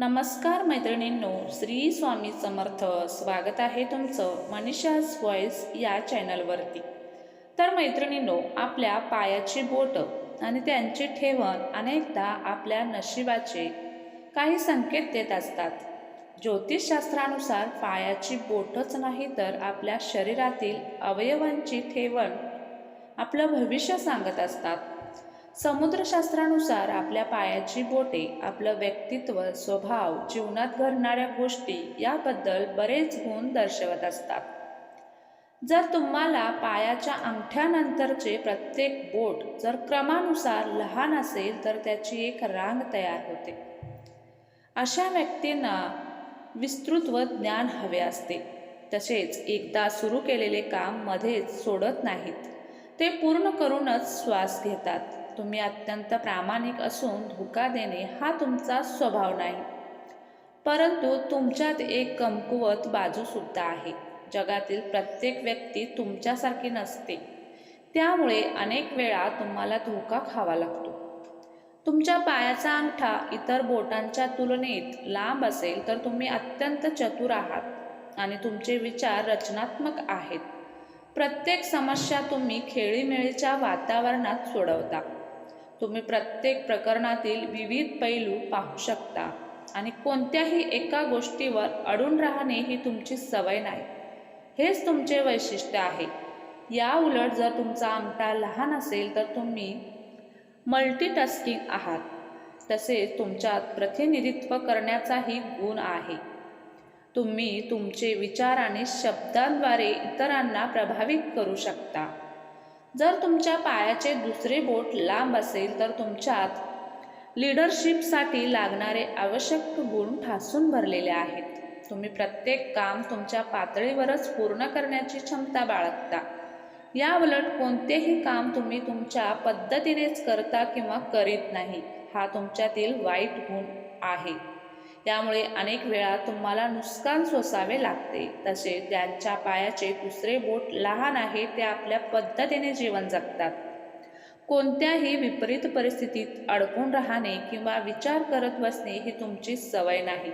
नमस्कार मैत्रिणींनो श्री स्वामी समर्थ स्वागत आहे तुमचं मनीषाज व्हॉइस या चॅनलवरती तर मैत्रिणींनो आपल्या पायाची बोटं आणि त्यांची ठेवण अनेकदा आपल्या नशिबाचे काही संकेत देत असतात. ज्योतिषशास्त्रानुसार पायाची बोटच नाही तर आपल्या शरीरातील अवयवांची ठेवण आपलं भविष्य सांगत असतात. समुद्रशास्त्रानुसार आपल्या पायाची बोटे आपलं व्यक्तित्व स्वभाव जीवनात घडणाऱ्या गोष्टी याबद्दल बरेच गुण दर्शवत असतात. जर तुम्हाला पायाच्या अंगठ्यानंतरचे प्रत्येक बोट जर क्रमानुसार लहान असेल तर त्याची एक रांग तयार होते. अशा व्यक्तींना विस्तृत व ज्ञान हवे असते. तसेच एकदा सुरू केलेले काम मध्येच सोडत नाहीत. ते पूर्ण करूनच श्वास घेतात. तुम्ही अत्यंत प्रामाणिक असून धोका देणे हा तुमचा स्वभाव नाही. परंतु तुमच्यात एक कमकुवत बाजूसुद्धा आहे. जगातील प्रत्येक व्यक्ती तुमच्यासारखी नसते. त्यामुळे अनेक वेळा तुम्हाला धोका खावा लागतो. तुमच्या पायाचा अंगठा इतर बोटांच्या तुलनेत लांब असेल तर तुम्ही अत्यंत चतुर आहात आणि तुमचे विचार रचनात्मक आहेत. प्रत्येक समस्या तुम्ही खेळीमेळीच्या वातावरणात सोडवता. तुम्ही प्रत्येक प्रकरणातील विविध पैलू पाहू शकता आणि कोणत्याही एका गोष्टीवर अडून राहणे ही तुमची सवय नाही. हेच तुमचे वैशिष्ट्य आहे. या उलट जर तुमचा अंगठा लहान असेल तर तुम्ही मल्टीटास्किंग आहात. तसेच तुमच्यात प्रतिनिधित्व करण्याचाही गुण आहे. तुम्ही तुमचे विचार आणि शब्दांद्वारे इतरांना प्रभावित करू शकता. जर तुमच्या पायाचे दुसरे बोट लांब असेल तर तुमच्यात लिडरशिपसाठी लागणारे आवश्यक गुण ठासून भरलेले आहेत. तुम्ही प्रत्येक काम तुमच्या पातळीवरच पूर्ण करण्याची क्षमता बाळगता. या उलट कोणतेही काम तुम्ही तुमच्या पद्धतीनेच करता किंवा करीत नाही हा तुमच्यातील वाईट गुण आहे. त्यामुळे अनेक वेळा तुम्हाला नुकसान सोसावे लागते. तसे त्यांच्या पायाचे दुसरे बोट लहान आहे ते आपल्या पद्धतीने जीवन जगतात. कोणत्याही विपरीत परिस्थितीत अडकून राहणे किंवा विचार करत बसणे ही तुमची सवय नाही.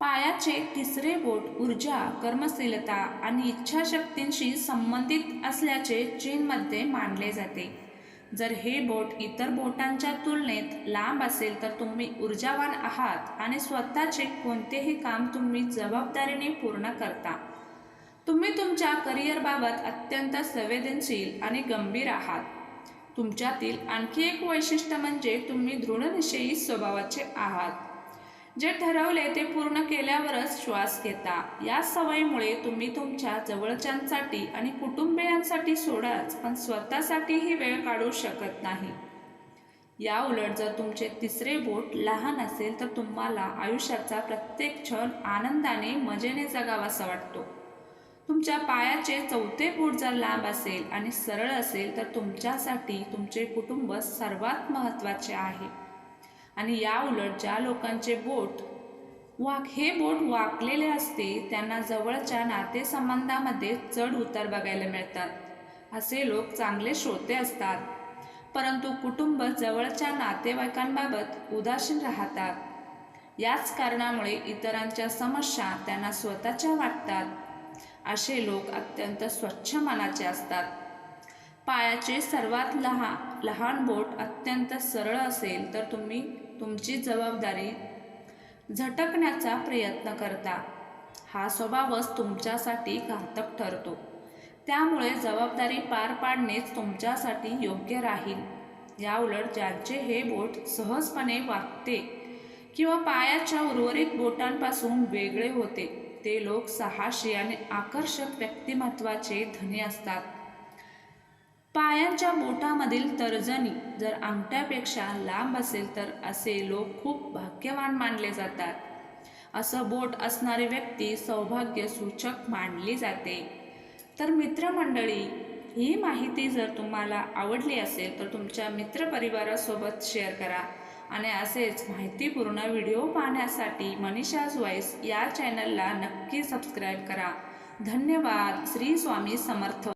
पायाचे तिसरे बोट ऊर्जा कर्मशीलता आणि इच्छाशक्तींशी संबंधित असल्याचे चीनमध्ये मानले जाते. जर हे बोट इतर बोटांच्या तुलनेत लांब असेल तर तुम्ही ऊर्जावान आहात आणि स्वतःचे कोणतेही काम तुम्ही जबाबदारीने पूर्ण करता. तुम्ही तुमच्या करिअरबाबत अत्यंत संवेदनशील आणि गंभीर आहात. तुमच्यातील आणखी एक वैशिष्ट्य म्हणजे तुम्ही दृढनिषयी स्वभावाचे आहात. जे ठरवले ते पूर्ण केल्यावरच श्वास घेता. या सवयीमुळे तुम्ही तुमच्या जवळच्यांसाठी आणि कुटुंबियांसाठी सोडाच पण स्वतःसाठीही वेळ काढू शकत नाही. या उलट जर तुमचे तिसरे बोट लहान असेल तर तुम्हाला आयुष्याचा प्रत्येक क्षण आनंदाने मजेने जगावासा वाटतो. तुमच्या पायाचे चौथे बोट जर लांब असेल आणि सरळ असेल तर तुमच्यासाठी तुमचे कुटुंब सर्वात महत्त्वाचे आहे. आणि या उलट ज्या लोकांचे बोट वाक हे बोट वाकलेले असते त्यांना जवळच्या नातेसंबंधामध्ये चढ उतार बघायला मिळतात. असे लोक चांगले श्रोते असतात. परंतु कुटुंब जवळच्या नातेवाईकांबाबत उदासीन राहतात. याच कारणामुळे इतरांच्या समस्या त्यांना स्वतःच्या वाटतात. असे लोक अत्यंत स्वच्छ मनाचे असतात. पायाचे सर्वात लहान लहान बोट अत्यंत सरळ असेल तर तुम्ही तुमची जबाबदारी झटकण्याचा प्रयत्न करता. हा स्वभावच तुमच्यासाठी घातक ठरतो. त्यामुळे जबाबदारी पार पाडणेच तुमच्यासाठी योग्य राहील. याउलट ज्यांचे हे बोट सहजपणे वागते किंवा पायाच्या उर्वरित बोटांपासून वेगळे होते ते लोक साहसी आणि आकर्षक व्यक्तिमत्वाचे धनी असतात. पायांच्या बोटामधील तर्जनी जर अंगठ्यापेक्षा लांब असेल तर असे लोक खूप भाग्यवान मानले जातात. असं बोट असणारी व्यक्ती सौभाग्य सूचक मानली जाते. तर मित्रमंडळी ही माहिती जर तुम्हाला आवडली असेल तर तुमच्या मित्रपरिवारासोबत शेअर करा आणि असेच माहितीपूर्ण व्हिडिओ पाहण्यासाठी मनीषाज वॉईस या चॅनलला नक्की सबस्क्राईब करा. धन्यवाद. श्री स्वामी समर्थ.